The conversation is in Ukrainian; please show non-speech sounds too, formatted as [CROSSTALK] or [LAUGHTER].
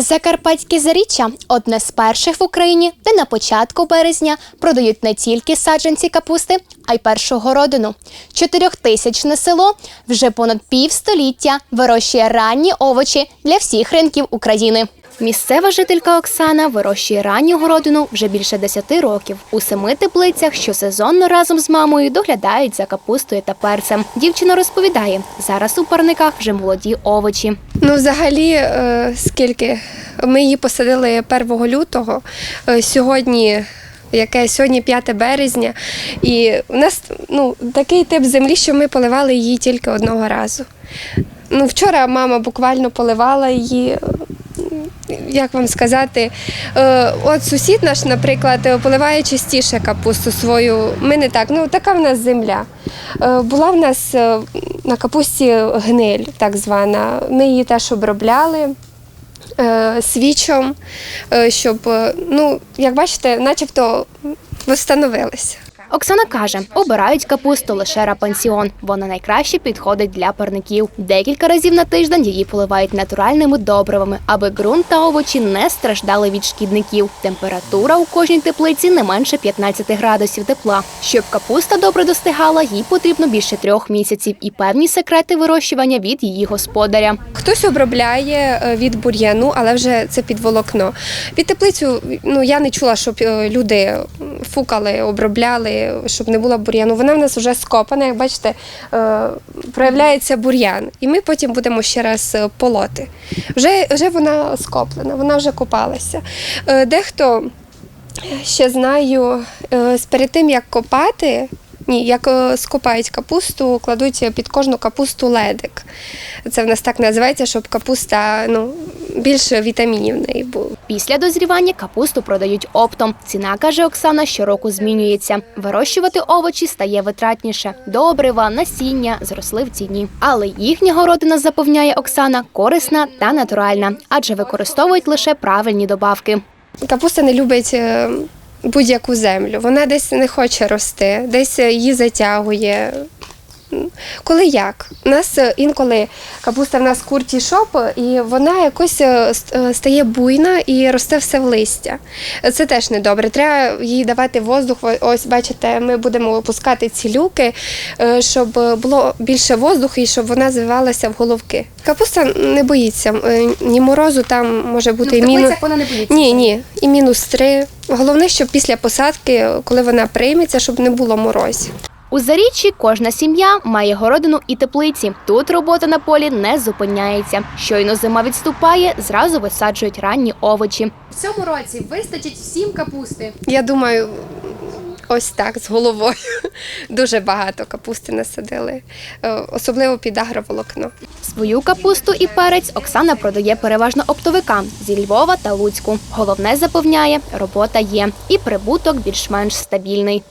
Закарпатське заріччя одне з перших в Україні, де на початку березня продають не тільки саджанці капусти, а й першу городину. Чотирьохтисячне село вже понад півстоліття вирощує ранні овочі для всіх ринків України. Місцева жителька Оксана вирощує ранню городину вже більше 10 років. У семи теплицях щосезонно разом з мамою доглядають за капустою та перцем. Дівчина розповідає, зараз у парниках вже молоді овочі. Ну, взагалі, е, скільки ми її посадили 1 лютого. е, Сьогодні, яке сьогодні 5 березня, і у нас ну, такий тип землі, що ми поливали її тільки одного разу. Ну, вчора мама буквально поливала її. Як вам сказати, Е, от сусід наш, наприклад, поливає частіше капусту свою. Ми не так. Ну така в нас земля. Е, Була в нас е, на капусті гниль, так звана. Ми її теж обробляли свічом, щоб, ну, як бачите, начебто встановилися. Оксана каже, обирають капусту лише рапансіон. Вона найкраще підходить для парників. Декілька разів на тиждень її поливають натуральними добривами, аби ґрунт та овочі не страждали від шкідників. Температура у кожній теплиці не менше 15 градусів тепла. Щоб капуста добре достигала, їй потрібно більше трьох місяців і певні секрети вирощування від її господаря. Хтось обробляє е, від бур'яну, але вже це під волокно. Під теплицю ну, я не чула, щоб е, люди фукали, обробляли, щоб не було бур'яну. Вона в нас вже скопана, як бачите, е, проявляється бур'ян. І ми потім будемо ще раз е, полоти. Вже, вже вона скоплена, вона вже копалася. Е, Дехто ще знаю, перед тим як копати, ні, як е, скопають капусту, кладуть під кожну капусту ледик. Це в нас так називається, щоб капуста ну, більше вітамінів в неї було. Після дозрівання капусту продають оптом. Ціна, каже Оксана, щороку змінюється. Вирощувати овочі стає витратніше. Добрива, насіння зросли в ціні. Але їхня городина, запевняє Оксана, корисна та натуральна, адже використовують лише правильні добавки. Капуста не любить е, будь-яку землю. Вона десь не хоче рости, десь її затягує. Коли як? У нас е, інколи капуста в нас курті шоп, і вона якось е, е, стає буйна і росте все в листя. Це теж не добре. Треба їй давати воздух. Ось бачите, ми будемо опускати ці люки, щоб було більше воздуху і щоб вона звивалася в головки. Капуста не боїться ні морозу, там може бути і мінус. вона не боїться. Ні, ні, і мінус три. Головне, щоб після посадки, коли вона прийметься, щоб не було морозів. У заріччі кожна сім'я має городину і теплиці. Тут робота на полі не зупиняється. Щойно зима відступає, зразу висаджують ранні овочі. В цьому році вистачить всім капусти. Я думаю, ось так з головою. [LAUGHS] Дуже багато капусти насадили, е, особливо під агроволокно. Свою капусту і перець Оксана продає переважно оптовикам зі Львова та Луцьку. Головне запевняє, робота є, і прибуток більш-менш стабільний.